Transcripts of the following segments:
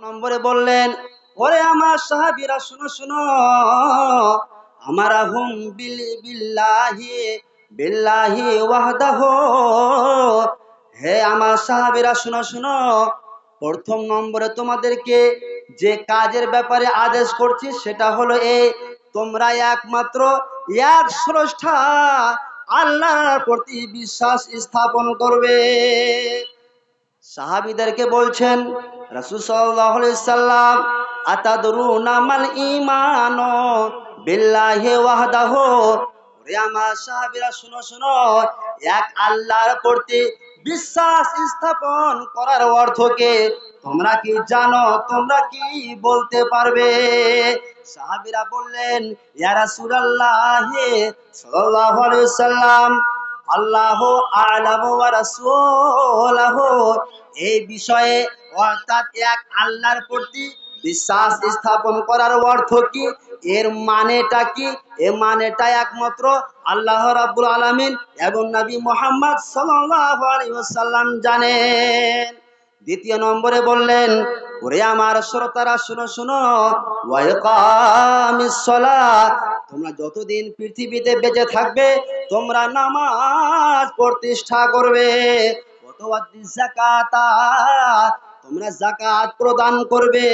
নম্বরে বললেন, ওরে আমার সাহাবিরা, শুনো শুনো। আমার হুম বিল, বিল্লাহি বিল্লাহি ওয়াহদাহু। হে আমার সাহাবিরা, শুনো শুনো। প্রথম নম্বরে তোমাদেরকে যে কাজের ব্যাপারে আদেশ করছি, সেটা হলো এই, তোমরা একমাত্র এক স্রষ্টা আল্লাহর প্রতি বিশ্বাস স্থাপন করবে। সাহাবিদেরকে বলছেন, রাসূল সাল্লাম, আতাদরুনা মাল ঈমান বিল্লাহি ওয়াহদাহু? আমার সাহাবীরা, শুনো শুনো, এক আল্লাহর প্রতি বিশ্বাস স্থাপন করার অর্থকে তোমরা কি জানো, তোমরা কি বলতে পারবে? সাহাবিরা বললেন, ইয়া সাল্লাল্লাহু আলাইহি সাল্লাম আল্লাহ আলাম ওয়া এই বিষয়ে অর্থাৎ এক আল্লাহর প্রতি বিশ্বাস স্থাপন করার অর্থ কি? এর মানেটা কি? এর মানেটা একমাত্র আল্লাহ রাব্বুল আলামিন এবং নবী মোহাম্মদ আলাইহি জানেন। দ্বিতীয় নম্বরে বললেন, ওরে আমার শ্রোতারা, শুনো শুনো। তোমরা যতদিন পৃথিবীতে বেঁচে থাকবে তোমরা নামাজ প্রতিষ্ঠা করবে। তোমরা জাকাত প্রদান করবে।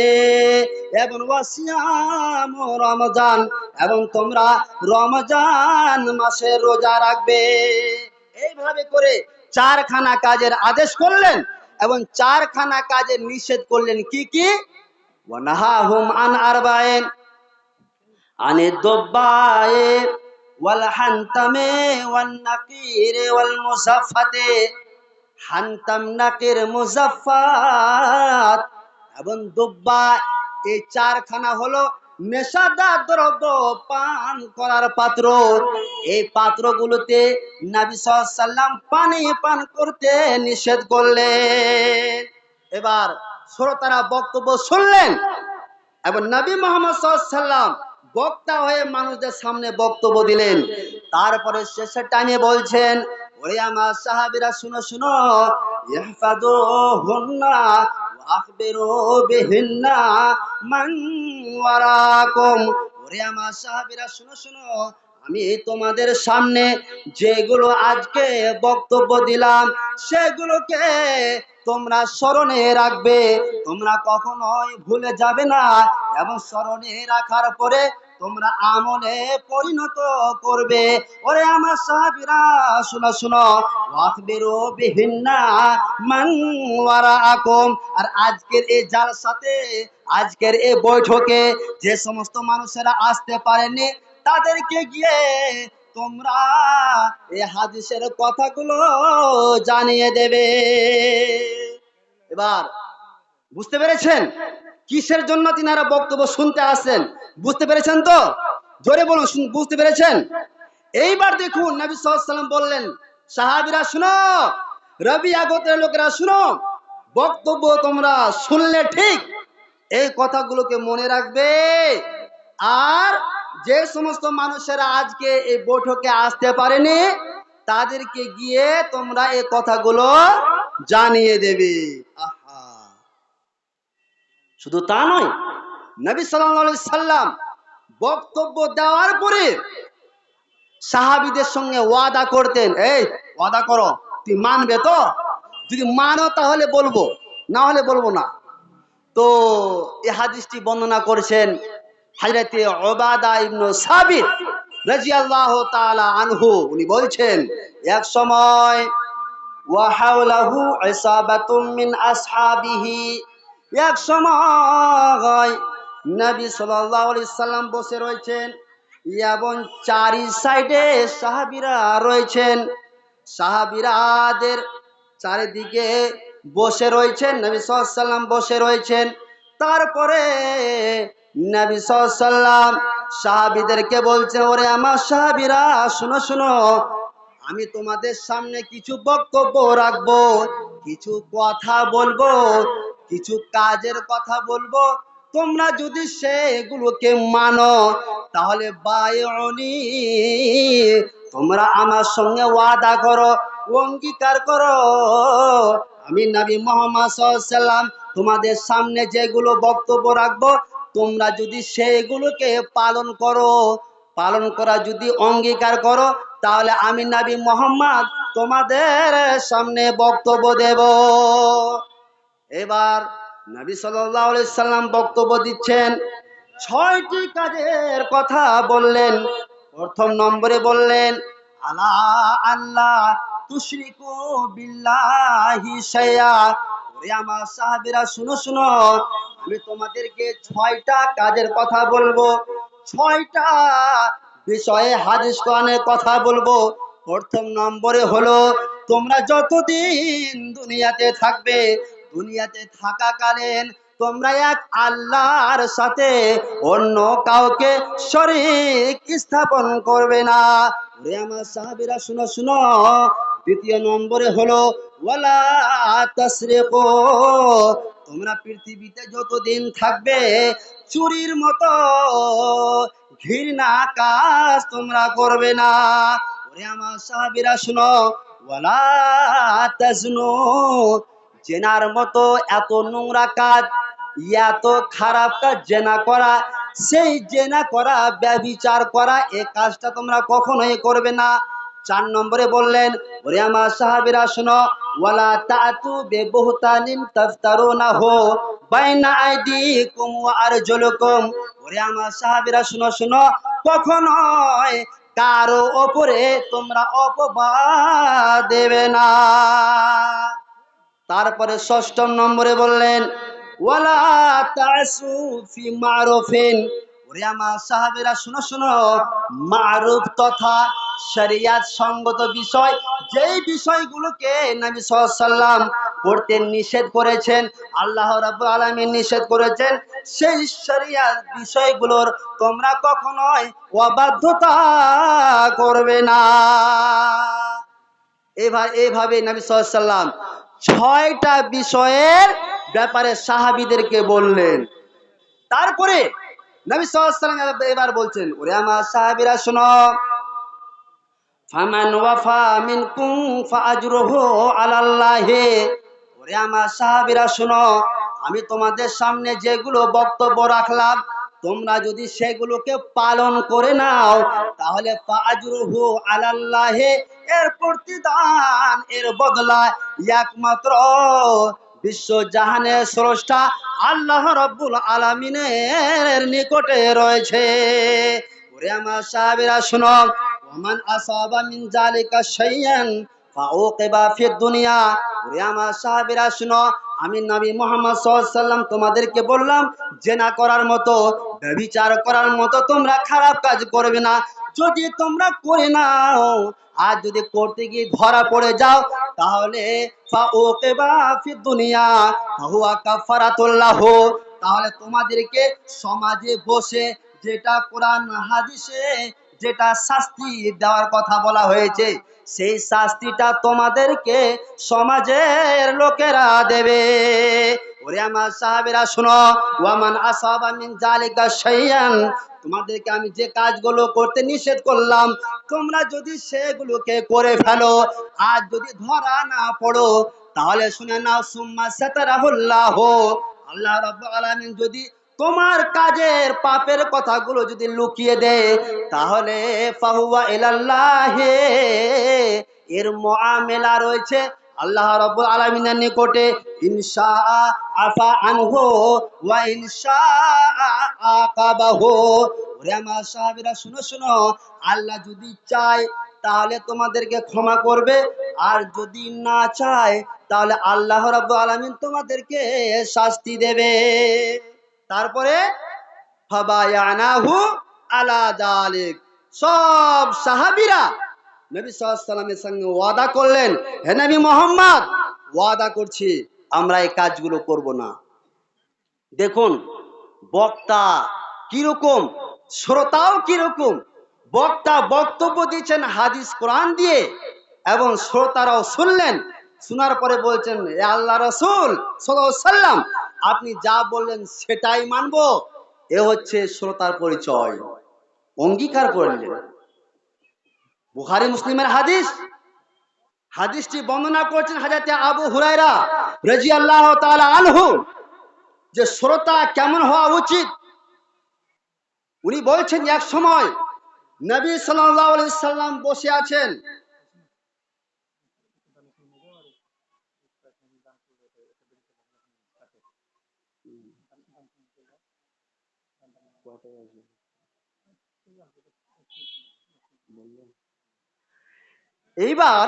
এবং ওয়াসিয়াম রমজান, এবং তোমরা রমজান মাসে রোজা রাখবে। এইভাবে করে চারখানা কাজের আদেশ করলেন এবং চারখানা কাজের নিষেধ করলেন কি কি? আন আরবাইন عن ওয়ালহান্তামে ওয়ান্নাকিরে ওয়াল মুসাফাতে হান্তাম নাকের মুজাফাত এবং দুব্বা, এই চারখানা হলো নেশাদার দ্রব্য পান করার পাত্র। এই পাত্রগুলোতে নাবি সাল্লাম পানি পান করতে নিষেধ করলেন। এবার শ্রোতারা বক্তব্য শুনলেন। এবং নবী মোহাম্মদ সাল্লাম বক্তা হয়ে মানুষদের সামনে বক্তব্য দিলেন। তারপরে শেষে টাইমে বলছেন, ওরে আমার সাহাবিরা, শুনো শুনো। আমার সাহাবিরা, শুনো শুনো। আমি তোমাদের সামনে যেগুলো আজকে বক্তব্য দিলাম, সেগুলোকে তোমরা স্মরণে রাখবে। তোমরা কখনোই ভুলে যাবে না এবং স্মরণে রাখার পরে তোমরা আমলে পরিণত করবে। ওরে আমার সাহাবীরা, শুনো শুনো। ওয়াকবিরু বিহিন্না মান ওয়ারাআকুম। আর আজকের এই জালসাতে, আজকের এই বৈঠকে যে সমস্ত মানুষেরা আসতে পারেনি তাদেরকে গিয়ে তোমরা এই হাদিসের কথাগুলো জানিয়ে দেবে। এবার, বুঝতে পেরেছেন? কিসের জন্য তিনারা বক্তব্য শুনতে আসেন বুঝতে পেরেছেন তো? জোরে বলুন বুঝতে পেরেছেন? এইবার দেখুন, নবী সাল্লাম বললেন, সাহাবিরা শুনো, রবি আগতের লোকেরা শুনো, বক্তব্য তোমরা শুনলে ঠিক এই কথাগুলোকে মনে রাখবে। আর যে সমস্ত মানুষেরা আজকে এই বৈঠকে আসতে পারেনি, তাদেরকে গিয়ে তোমরা এই কথাগুলো জানিয়ে দেবে। শুধু তা নয়, নবী সাল্লাম বক্তব্য দেওয়ার পরে সাহাবিদের সঙ্গে ওয়াদা করতেন, এই, ওয়াদা করো তুই মানবে তো? যদি মানো তাহলে বলব, না হলে বলব না। তো এই হাদিসটি বর্ণনা করেছেন হাজরতে ওবাদা ইবনু সাবিত রাদিয়াল্লাহু তাআলা আনহু, উনি বলছেন, এক সময় ওয়াহাউলাহু ইসাবাতুম মিন আসহাবিহি। এক সময় নবী সাল্লাল্লাহু আলাইহি সাল্লাম বসে রয়েছেন, এবং চারি সাইডে সাহাবীরা রয়েছেন। সাহাবীরাদের চারিদিকে বসে রয়েছেন, নবী সাল্লাম বসে রয়েছেন। তারপরে নবী সাল্লাম সাহাবীদেরকে বলছে, ওরে আমার সাহাবীরা, শুনো শুনো, আমি তোমাদের সামনে কিছু বক্তব্য রাখব, কিছু কথা বলব, কিছু কাজের কথা বলব। তোমরা যদি সেগুলোকে মানো, তাহলে বায়নি, তোমরা আমার সঙ্গে ওয়াদা করো, অঙ্গীকার করো। আমি নবী মোহাম্মদ সাল্লাম তোমাদের সামনে যেগুলো বক্তব্য রাখব তোমরা যদি সেগুলোকে পালন করো, পালন করা যদি অঙ্গীকার করো, তাহলে আমি নাবি মোহাম্মদ তোমাদের সামনে বক্তব্য দেব। এবার নবী সাল্লাম বক্তব্য দিচ্ছেন, ছয়টি কাজের কথা বললেন। প্রথম নম্বরে বললেন, আলা আল্লাহ তুশরিকু বিল্লাহি শাইয়া। আমার সাহাবীরা, শুনো শুনো। আমি তোমাদেরকে ছয়টা কাজের কথা বলব। ছয়টা বিষয়ে হাদিস কোরআনের কথা বলব। প্রথম নম্বরে হলো, তোমরা যতদিন দুনিয়াতে থাকবে, দুনিয়াতে থাকাকালীন তোমরা এক আল্লাহর সাথে অন্য কাউকে শরীক স্থাপন করবে না। ওরে আমার সাহাবীরা, শুনো শুনো। দ্বিতীয় নম্বরে হলো, ওয়ালা তাসরিকু তোমরা পৃথিবীতে যতদিন থাকবে, চুরির মতো ঘৃণা কাজ তোমরা করবে না। ওরে আমার সাহাবীরা শুনো, ওয়ালা জেনার মতো এত নোংরা কাজ, এত খারাপ কাজ জেনা করা, সেই জেনা করা, ব্যভিচার করা, এ কাজটা তোমরা কখনোই করবে না। চার নম্বরে বললেন, ওরে আমার সাহাবীরা, শোনো, ওয়ালা তাতু বেবহতানিন তাফতারুনা হো বাইনা আইদিকুম ওয়া আরজুলুকুম। ওরে আমার সাহাবীরা, শোনো শোনো, কখনোই কারও ওপরে তোমরা অপবাদ দেবে না। তারপরে ষষ্ঠ নম্বরে বললেন, ওয়ালা তাসু ফি মারুফিন। ওরে আমার সাহাবীরা, শুনো শুনো, মারুফ তথা শরিয়াত সঙ্গত বিষয়, যেই বিষয়গুলোকে নবী সাল্লাম করতে নিষেধ করেছেন, আল্লাহ রাব্বুল আলামিন নিষেধ করেছেন, সেই শরিয়াত বিষয়গুলোর তোমরা কখনোই অবাধ্যতা করবে না। এভাবে এভাবে নবী সাল্লাম ছয়টা বিষয়ের ব্যাপারে সাহাবিদেরকে বললেন। তারপরে নবী সাল্লাম এবার বলছেন, ওরে আমার সাহাবিরা, শোনো ফামান ওয়াফা মিনকুম ফাআজরুহু আলাল্লাহি। ওরে আমার সাহাবীরা, শোনো, আমি তোমাদের সামনে যেগুলো বক্তব্য রাখলাম, তোমরা যদি সেগুলোকে পালন করে নাও, তাহলে ফাআজরুহু আলাল্লাহি, এর প্রতিদান, এর বদলা একমাত্র বিশ্ব জাহানের স্রষ্টা আল্লাহ রব্বুল আলামিনের নিকটে রয়েছে। ওরে আমার সাহাবীরা, শোনো আসাবা মিন শাইয়ান ফাউকিবা দুনিয়া ওরে আমার সাহাবীরা, শুনো, আমি নবী মুহাম্মদ সাল্লাম তোমাদেরকে বললাম, জেনা করার মতো ব্যভিচার করার মতো তোমরা খারাপ কাজ করবে না। যদি তোমরা করে নাও, আর যদি করতে গিয়ে ধরা পড়ে যাও, তাহলে দুনিয়া তাহলে তোমাদেরকে সমাজে বসে, যেটা কোরআন হাদিসে যেটা শাস্তি দেওয়ার কথা বলা হয়েছে, সেই শাস্তিটা তোমাদেরকে সমাজের লোকেরা দেবে। ওরে আমার সাহাবেরা, শোনো, ওয়ামান আসাবা মিন জালিকা তোমাদেরকে আমি যে কাজগুলো করতে নিষেধ করলাম, তোমরা যদি সেগুলোকে করে ফেলো, আর যদি ধরা না পড়ো, তাহলে শুনে নাও, সুম্মা সাতারাহুল্লাহ, আল্লাহ রাব্বুল আলামিন যদি তোমার কাজের পাপের কথাগুলো যদি লুকিয়ে দেয়, তাহলে ফাহুয়া ইলাল্লাহে, এর মুআমেলা রয়েছে আল্লাহ রাব্বুল আলামিনের নিকটে ইনশা আফা আনহু ওয়া ইনশা আকাবাহু। ওরে আমার শুনো শুনো, আল্লাহ যদি চায়, তাহলে তোমাদেরকে ক্ষমা করবে, আর যদি না চায়, তাহলে আল্লাহ রাব্বুল আলামিন তোমাদেরকে শাস্তি দেবে। তারপরে সব সাহাবীরা নবী সঙ্গে ওয়াদা করলেন, হে নবী মোহাম্মদ, ওয়াদা করছি, আমরা এই কাজগুলো করব না। দেখুন, বক্তা কীরকম, শ্রোতাও কীরকম, বক্তা বক্তব্য দিচ্ছেন হাদিস কোরআন দিয়ে, এবং শ্রোতারাও শুনলেন, শোনার পরে বলছেন আল্লাহ রসুল সাল্লাম আপনি যা বললেন সেটাই মানবো। এ হচ্ছে শ্রোতার পরিচয়। অঙ্গীকার করলেন। বুখারি মুসলিমের হাদিস। হাদিসটি বর্ণনা করছেন হাজাতে আবু হুরাইরা রাজি আল্লাহ আনহু, যে শ্রোতা কেমন হওয়া উচিত? উনি বলছেন, এক সময় নবী সাল্লাম বসে আছেন। এইবার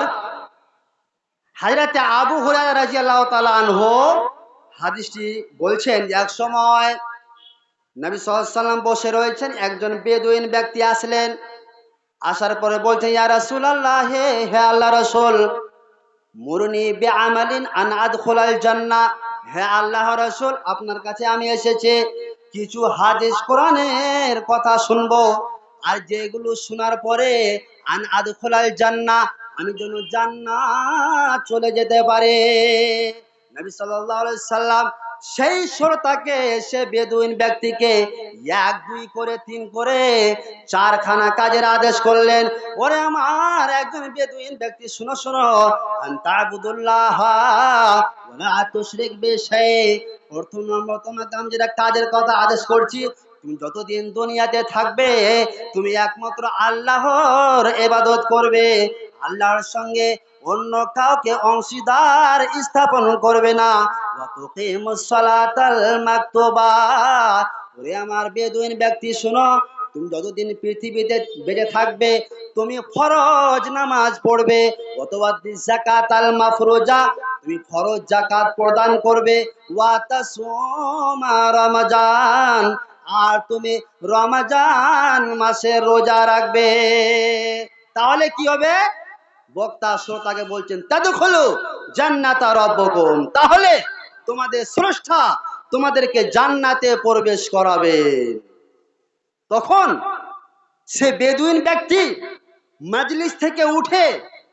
হাজরাতে আবু হুরায়রা রাদিয়াল্লাহু তাআলা আনহু হাদিসটি বলছেন এক সময় নবী সাল্লাম বসে রয়েছেন, একজন বেদুইন ব্যক্তি আসলেন, আসার পরে বলছেন, ইয়া রাসূলুল্লাহ, হে হে আল্লাহ রাসূল, মুরনি বিআমালিন আন আদখুলাল জান্নাহ। হে আল্লাহ রসুল, আপনার কাছে আমি এসেছি। কিছু হাদিস কোরআনের কথা শুনব। আর যেগুলো শোনার পরে, আন আদখুলাল জান্না, আমি যেন জান্নাত চলে যেতে পারে। নবী আলাইহি সাল্লাম সেই শ্রোতাকে সে বেদুইন ব্যক্তিকে এক, দুই করে, তিন করে চারখানা কাজের আদেশ করলেন। ওরে আমার একজন বেদুইন ব্যক্তি, শুনো শুনো। আন্তাবুদুল্লাহ নম্বর যেটা কাজের কথা আদেশ করছি। তুমি যতদিন দুনিয়াতে থাকবে, তুমি একমাত্র আল্লাহর ইবাদত করবে। আল্লাহর সঙ্গে অন্য কাউকে অংশীদার স্থাপন করবে না। ওয়াতুকিমুস সালাতাল মাকতুবা। ওরে আমার বেদুইন ব্যক্তি, শোনো, তুমি যতদিন পৃথিবীতে বেঁচে থাকবে, তুমি ফরজ নামাজ পড়বে, অথবা জাকাত আল মাফরুজা, তুমি ফরজ জাকাত প্রদান করবে। ওয়া তাসুমা রমজান, আর তুমি রমজান মাসে রোজা রাখবে। তাহলে কি হবে? বক্তা শ্রোতাকে বলছেন তা তাদখুলু জান্নাতা রব্বকুম। তাহলে তোমাদের স্রষ্টা তোমাদেরকে জান্নাতে প্রবেশ করাবে। তখন সে বেদুইন ব্যক্তি মাজলিস থেকে উঠে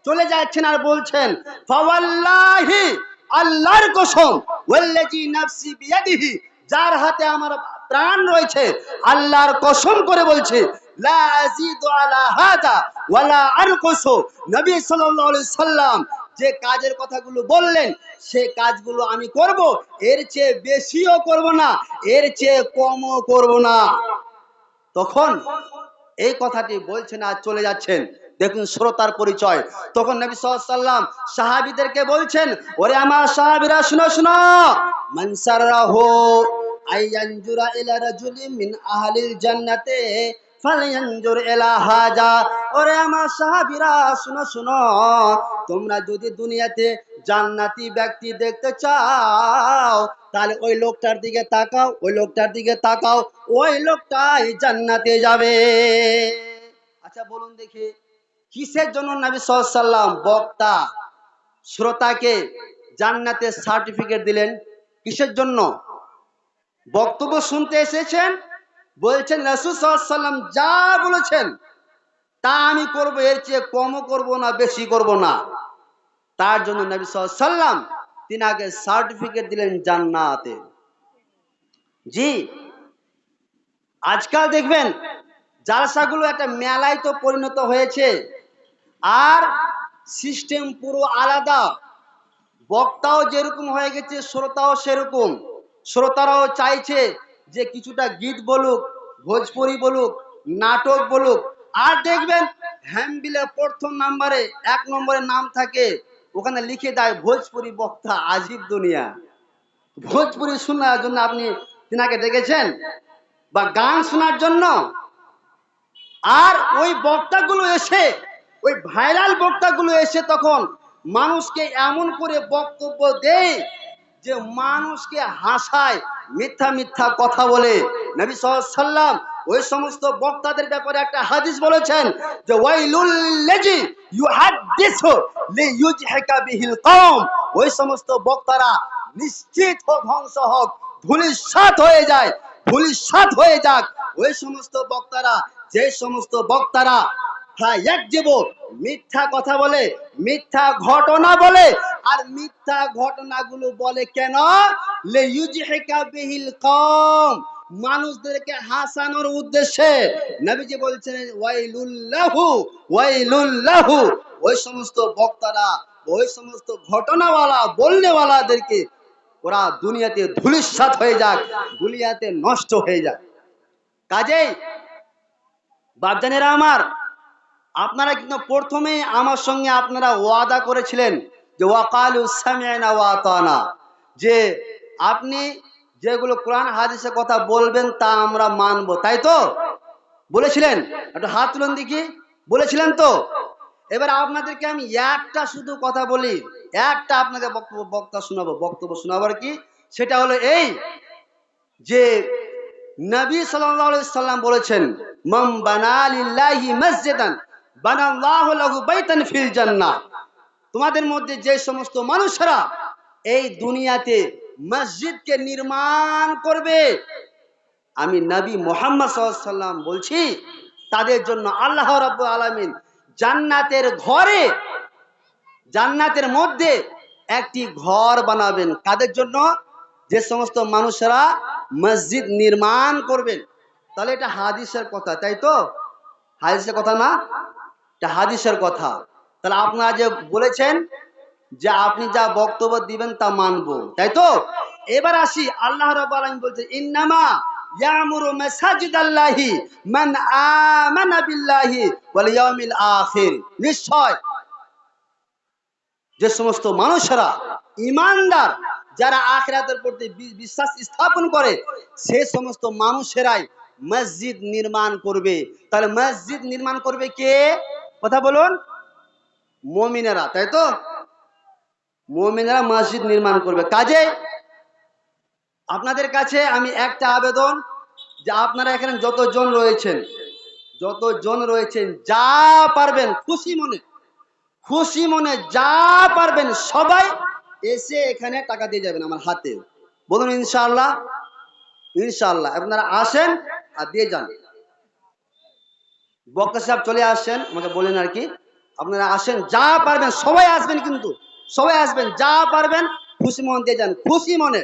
চলে যাচ্ছেন আর বলছেন, ফাওয়াল্লাহি, আল্লাহর কসম ওয়াল্লাজি নাফসি বিয়াদিহি, যার হাতে আমার প্রাণ রয়েছে, আল্লাহর কসম করে বলছে, লা আযীদু আলা হাদা ওয়ালা আনকুসু। নবী সাল্লাল্লাহু আলাইহি সাল্লাম যে কাজের কথাগুলো বললেন, সে কাজগুলো আমি করব। এর চেয়ে বেশিও করব না, এর চেয়ে কমও করব না। তখন এই কথাটি বলছেন আর চলে যাচ্ছেন। দেখুন শ্রোতার পরিচয়। তখন নবী সাল্লাম সাহাবিদেরকে বলছেন, ওরে আমার সাহাবিরা, শুনো শুনো। মানসারাহু আইয়ানজুরা ইলা রাজুলিন মিন আহলিল জান্নাতে ফালয়ানজুর ইলা হাজা। ওরে আমার সাহাবিরা, শুনো শুনো। তোমরা যদি দুনিয়াতে জান্নাতি ব্যক্তি দেখতে চাও, তাহলে ওই লোকটার দিকে তাকাও, ওই লোকটার দিকে তাকাও, ওই লোকটাই জান্নাতে যাবে। আচ্ছা বলুন দেখি, কিসের জন্য নবী সাল্লাম বক্তা, শ্রোতাকে জান্নাতের সার্টিফিকেট দিলেন? কিসের জন্য? বক্তব্য শুনতে এসেছেন? বলছেন, রাসূল সাল্লাম যা বলেছেন, তা আমি করব, এর চেয়ে কমও করব না, বেশি করব না। তার জন্য নবী সাল্লাম তিনি আগে সার্টিফিকেট দিলেন জান্নাতে। জি, আজকাল দেখবেন, জালসাগুলো একটা মেলায় তো পরিণত হয়েছে, আর সিস্টেম পুরো আলাদা। বক্তাও যেরকম হয়ে গেছে, শ্রোতাও সেরকম। শ্রোতারাও চাইছে যে কিছুটা গীত বলুক, ভোজপুরি বলুক, নাটক বলুক, আর দেখবেন হ্যামবিলে প্রথম নাম্বারে এক নম্বরে নাম থাকে, ওখানে লিখে দেয় ভোজপুরি বক্তা আজিব দুনিয়া। ভোজপুরি শোনার জন্য আপনি তিনাকে দেখেছেন? বা গান শোনার জন্য? আর ওই বক্তাগুলো এসে, ওই ভাইরাল বক্তাগুলো এসে তখন মানুষকে এমন করে বক্তব্য দেয় যে মানুষকে হাসায়। মিথ্যা মিথ্যা কথা বলে নবী সাল্লাম ওই সমস্ত বক্তাদের ব্যাপারে একটা হাদিস বলেছেন যে, ওয়াইলুল ওই সমস্ত বক্তারা নিশ্চিত ধ্বংস হোক হয়ে যায়, ধুলিসাৎ হয়ে যাক। ওই সমস্ত বক্তারা যে সমস্ত বক্তারা মিথ্যা কথা বলে, মিথ্যা ঘটনা বলে, আর মিথ্যা ঘটনাগুলো বলে কেন? বিহিল কম মানুষদেরকে হাসানোর উদ্দেশ্যে নবীজি বলছেন, ওয়াইলুল্লাহু ওয়াইলুল্লাহু। ওই সমস্ত বক্তারা, ওই সমস্ত ঘটনাওয়ালা, বলনেওয়ালাদেরকে ওরা দুনিয়াতে ধুলিস্বাত হয়ে যাক, দুনিয়াতে নষ্ট হয়ে যাক। কাজেই বাপজানেরা আমার আপনারা কিন্তু প্রথমেই আমার সঙ্গে আপনারা ওয়াদা করেছিলেন যে ওয়াকালু সামিআনা ওয়া আতানা, যে আপনি যেগুলো কোরআন হাদিসের কথা বলবেন তা আমরা মানব, তাই তো? বলেছিলেন? একটু হাত তুলুন দেখি। বলেছিলেন তো? এবার আপনাদেরকে আমি একটা শুধু কথা বলি, একটা আপনাকে বক্তব্য, বক্তা শোনাবো, বক্তব্য শোনাবো আর কি। সেটা হলো এই যে নবী সাল্লাম বলেছেন মাম বানালিল্লাহি মসজিদান লাহু তোমাদের মধ্যে যে সমস্ত মানুষেরা এই দুনিয়াতে মসজিদকে নির্মাণ করবে, আমি নবী মোহাম্মদ বলছি, তাদের জন্য আল্লাহ রাব্বুল আলামিন জান্নাতের ঘরে, জান্নাতের মধ্যে একটি ঘর বানাবেন। কাদের জন্য? যে সমস্ত মানুষেরা মসজিদ নির্মাণ করবেন। তাহলে এটা হাদিসের কথা, তাই তো? হাদিসের কথা না? এটা হাদিসের কথা। তাহলে আপনারা যে বলেছেন যে আপনি যা বক্তব্য দিবেন তা মানবো, তাই তো? এবার আসি, আল্লাহ রাব্বুল আলামিন বলছে, ইন্নামা যে সমস্ত মানুষেরা ইমানদার যারা আখিরাতের প্রতি বিশ্বাস স্থাপন করে, সে সমস্ত মানুষেরাই মসজিদ নির্মাণ করবে। তাহলে মসজিদ নির্মাণ করবে কে? কথা বলুন। মমিনেরা, তাই তো? মমিনেরা মসজিদ নির্মাণ করবে। কাজে আপনাদের কাছে আমি একটা আবেদন যে আপনারা এখানে যতজন রয়েছেন যতজন রয়েছেন, যা পারবেন, খুশি মনে খুশি মনে যা পারবেন, সবাই এসে এখানে টাকা দিয়ে যাবেন আমার হাতে। বলুন ইনশাআল্লাহ ইনশাল্লাহ আপনারা আসেন আর দিয়ে যান। বক্তা সাহেব চলে আসছেন আমাকে বলেন আর কি, আপনারা আসেন, যা পারবেন, সবাই আসবেন কিন্তু, সবাই আসবেন, যা পারবেন, খুশি মন দিয়ে যান, খুশি মনে।